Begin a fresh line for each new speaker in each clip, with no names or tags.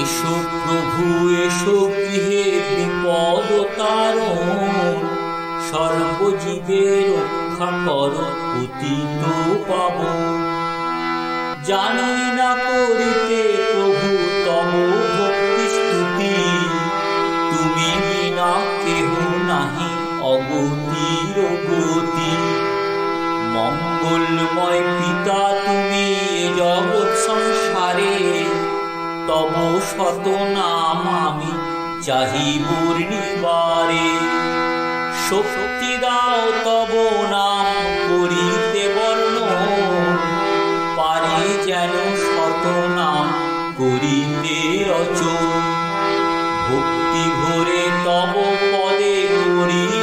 এসো প্রভু, এসো গৃহে বিপদ সর্বজীবের রক্ষা কর পাব। না করিতে প্রভু ভক্তি স্তুতি। তুমি কেহ নাহি অগতির গতি। মঙ্গলময় পিতা, তুমি জগৎ শত নাম আমি চাহিব নিবারে। শক্তি দাও তব নাম করিতে বর্ণ পারে যেন শত নাম করিতে রচন ভক্তি ভরে তব পদে করিয়া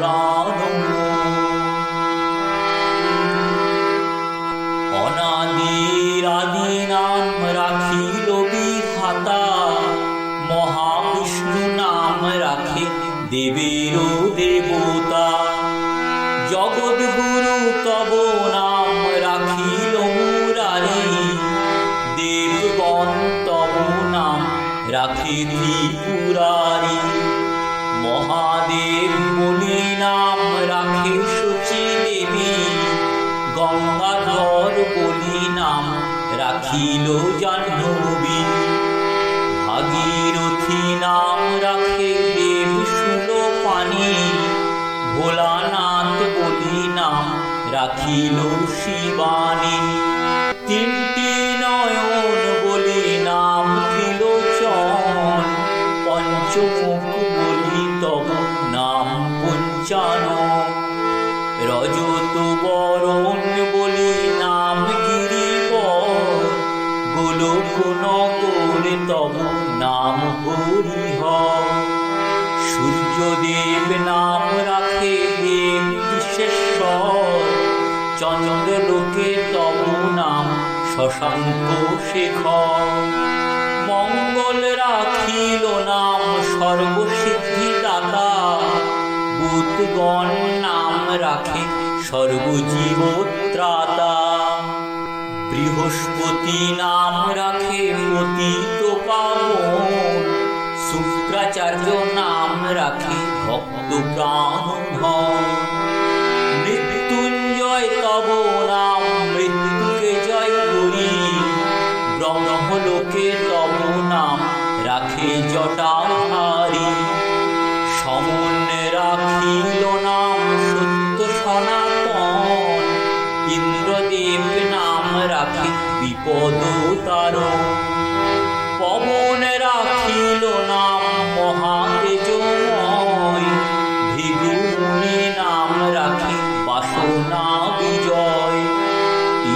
সপি প্রাণ অনাদির তব নাম রাখিল মুরারি দেবগণ নাম রাখে ত্রিপুরারি মহাদেব নাম রাখে সচি দেবী। গঙ্গাধর বলি নাম রাখিল ভাগীরথী নাম রাখে দেব সুল পানি। ভোলানাথ বলি নাম রাখিল শিবানী। তিনটি তব নাম হরিহ সূর্যদেব নাম রাখে দেব বিশেশ্বর চন্দ্রলোকে তব নাম শশাঙ্ক মঙ্গল রাখিল নাম সর্বসিদ্ধি দাতা বুধগণ নাম রাখে সর্বজীব ত্রাতা বৃহস্পতি নাম রাখে পতিত পাবন। শুক্রাচার্য নাম রাখে ভক্ত প্রাণ মৃত্যুঞ্জয় তব নাম, মৃত্যুকে জয় করি। ব্রহ্মলোকে তব নাম রাখে জটাধারী।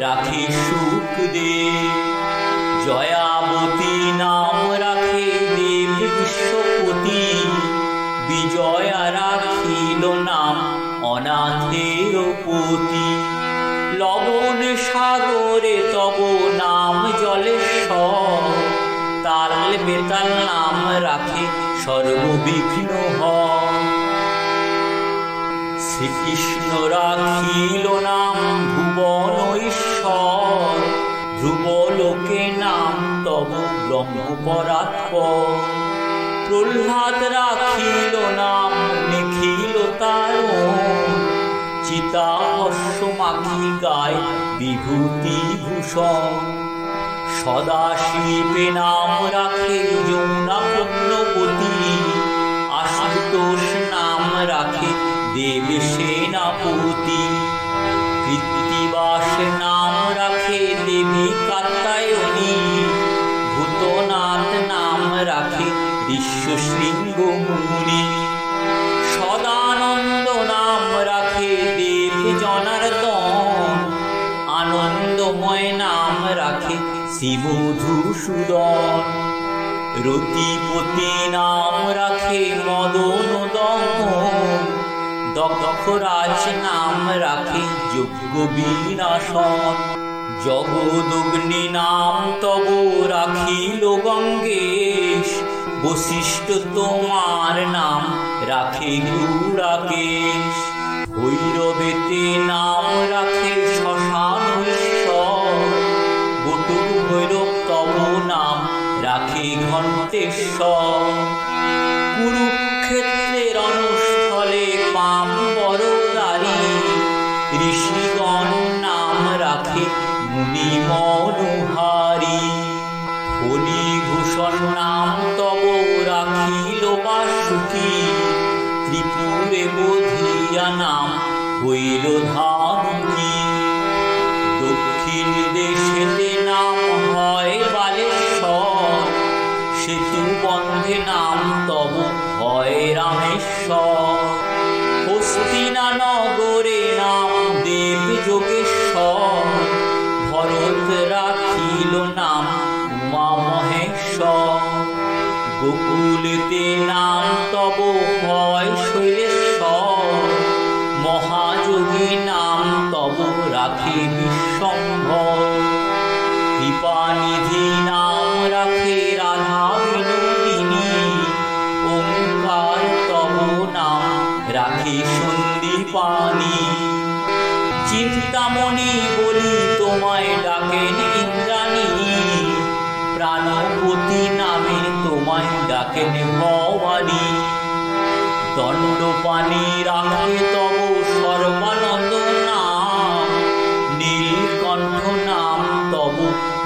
রাখে সুখদেব জয়াবতী নাম রাখে দেব বিশ্বপতি বিজয়া রাখিল নাম অনাথের পতি। লবণ সাগরে তব নাম জলেশ্বর। তাল বেতাল নাম রাখে সর্ববিঘ্ন হয় শ্রীকৃষ্ণ রাখিল নাম ভুবন ধ্রুবলোকে নাম তব ব্রহ্মপরাৎপর প্রহ্লাদ রাখিল নাম, নিখিল তারণ চিতা অশ্ব মাখি গায় বিভূতি ভূষণ। সদাশিবে নাম রাখে যমুনা পুণ্যবতী আশুতোষ নাম রাখে দেব সেনাপতি। কৃত্তিবা দুর্গাস নাম রাখে দেবী কাত্তায়নী। ভূতনাথ নাম রাখে ঋষ্য শৃঙ্গ মুনি। সদানন্দ নাম রাখে দেব জনার্দন। আনন্দময় নাম রাখে শিবধূসূদন রতিপতি নাম রাখে মদন দমন দক্ষরাজ নাম রাখে যজ্ঞ বিনাশন জগদগ্নি নাম তব রাখিল গঙ্গেশ। বশিষ্ঠ তোমার নাম রাখে গুরাকেশ। ভৈরবেতে নাম রাখে শ্মশান বটু ভৈরব তব নাম রাখে ঘণ্টেশ্বর কুরুক্ষেত্রের পাম বড়দারি ঋষিগণ নাম রাখে মুনি মনোহারি। ফণিভূষণ নাম তব রাখিল বাসুকি। ত্রিপুরে বোধিয়া নাম হইল ধানুকি। দক্ষিণ দেশেতে নাম হয় বালেশ্বর। সেতু বন্ধে নাম তব হয় রামেশ্বর। হস্তিনা নগরে নাম দেব যোগেশ্বর। ভরত রাখিল নাম উমা মহেশ্বর। গোকুলতে নাম তব হয় শৈলেশ্বর। মহাযোগী নাম তব রাখে বিশ্বম্ভর। সন্দীপানি চিন্তামণি বলি, তোমায় ডাকেন ইন্দ্রাণী। প্রাণপতি নামে তোমায় ডাকেন ভবানী। দণ্ডপানি রাখে তব সর্বানন্দ নাম। নীলকণ্ঠ নাম তব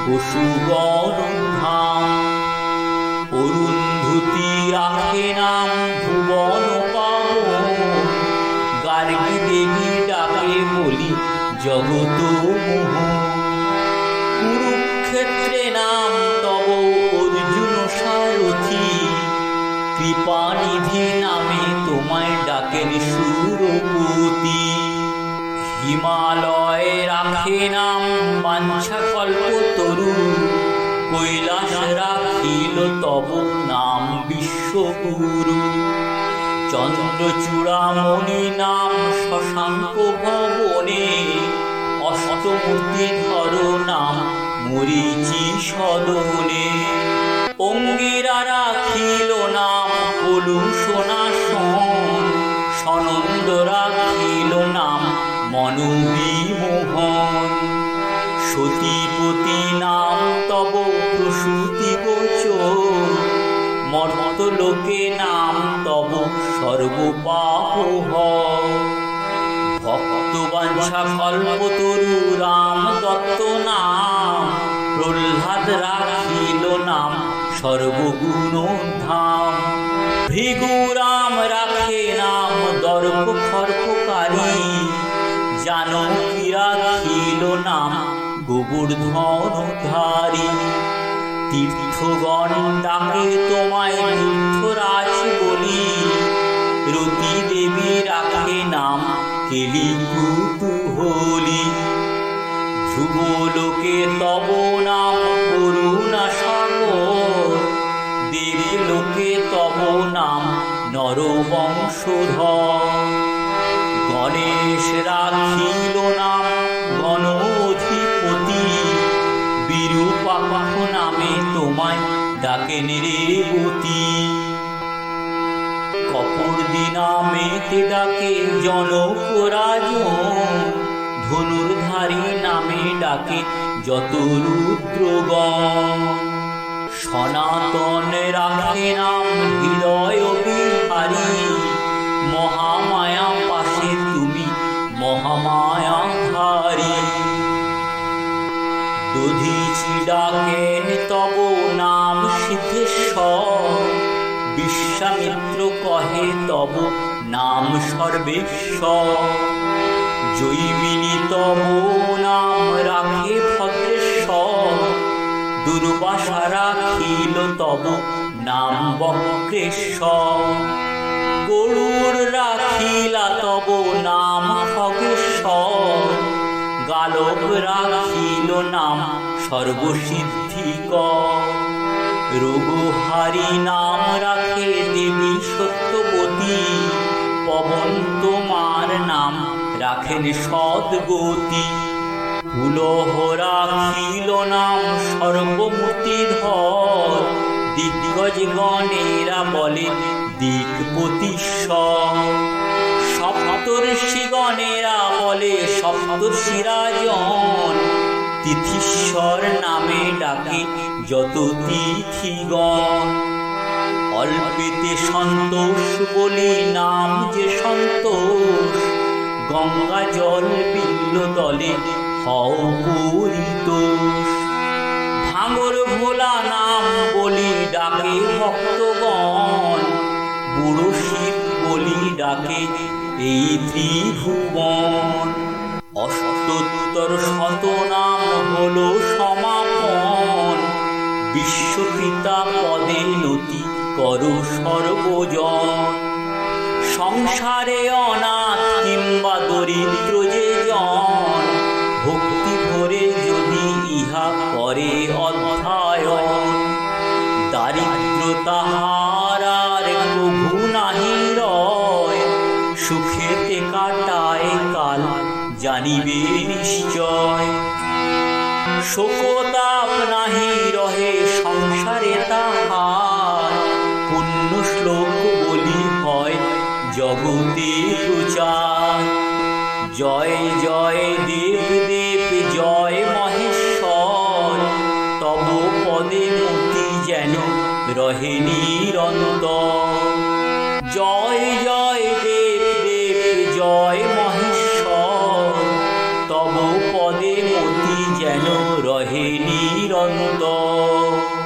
বসুগণ ধাম। অরুন্ধতি রাখে নাম জগত কুরুক্ষেত্রে নাম তব অর্জুন সারথি। কৃপানিধি নামে তোমায় ডাকেন সুরপতি। হিমালয় রাখে নাম বাঞ্ছা কল্পতরু কৈলাস রাখিল তব নাম বিশ্বগুরু। চন্দ্রচূড়ামণি নাম শশাঙ্ক ভবনে। অষ্টমূর্তি ধর নাম মরিচি সদনে। অঙ্গিরা রাখিল নাম কলু সোনাসন সনন্দ রাখিল নাম মনোবিমোহন। সতীপতি নাম তব প্রসূতি গোচর। মর্ত লোকে নাম তব সর্বপাপ ভক্ত বাঞ্ছা কল্পতরু রাম দত্ত নাম। প্রহ্লাদ রাখিল নাম সর্বগুণ ধাম ভৃগু রাম রাখে নাম, দর্প খর্পকারী। জানকী রাখিল নাম, গোবর্ধনধারী। তীর্থগণ ডাকে তোমায় তীর্থরাজ বলি। রতি দেবী রাখে নাম কেলি কুতুহলি ধ্রুব লোকে তব নাম করুণা সাগর। দেবী লোকে তব নাম নরবংশধর। গণেশ রাখিল নাম গণ অধিপতি নামে তোমায় ডাকেন রেবতী কপর্দি নামেতে ডাকে জনক রাজন ধনুর্ধারী নামে ডাকে যত রুদ্রগণ। সনাতন রাখে নাম হৃদয় বিহারী। মহামায়া পাশে তুমি মহামায়া ধারী। দধিচি ডাকেন তব নাম সিদ্ধেশ্বর। বিশ্বামিত্র কহে তব নাম সর্বেশ্বর। জৈবিনী তব নাম রাখে ভদ্রেশ্বর। দুর্বাসা রাখিল তব নাম বক্রেশ্বর। গরুর রাখিলা তব নাম খগেশ্বর। গালক রাখিল নাম সর্বসিদ্ধি সর্বসিদ্ধিকর। রঘুহারি নাম রাখে দেবী সত্যবতী। পবন তোমার নাম রাখেন সদ্গতি। পুলহ রাখিল নাম সর্বমূর্তি ধর। দিগ্গজ গণেরা বলে দিকপতিশ্বর সপ্তর্ষি গণেরা বলে সপ্তর্ষিরাজন। তিথিশ্বর নামে ডাকে যত তিথিগণ। অল্পেতে সন্তোষ বলি নাম যে সন্তোষ। গঙ্গা জল বিল্ল তলে হও ভাঙর ভোলা নাম বলি ডাকে ভক্তগণ। বুড়ো শিব বলি ডাকে এই ত্রিভুবন। অষ্টোত্তর শত নাম হলো সমাপন। বিশ্বপিতা পদে নতি করো সর্বজন। সংসারে অনাথ কিংবা দরিদ্র যে জন, ভক্তি ভরে যদি ইহা করে অধ্যায়ন দারিদ্র তাহার আর প্রভু নাহি জানিবে নিশ্চয়। শোকতাপ নাহি রহে সংসারে তাহার। পুণ্য শ্লোক বলি হয় জগতে প্রচার। জয় জয় দেব দেব, জয় মহেশ্বর। তব পদে মতি যেন রহে নিরন্তর। জয় জয় তব পদে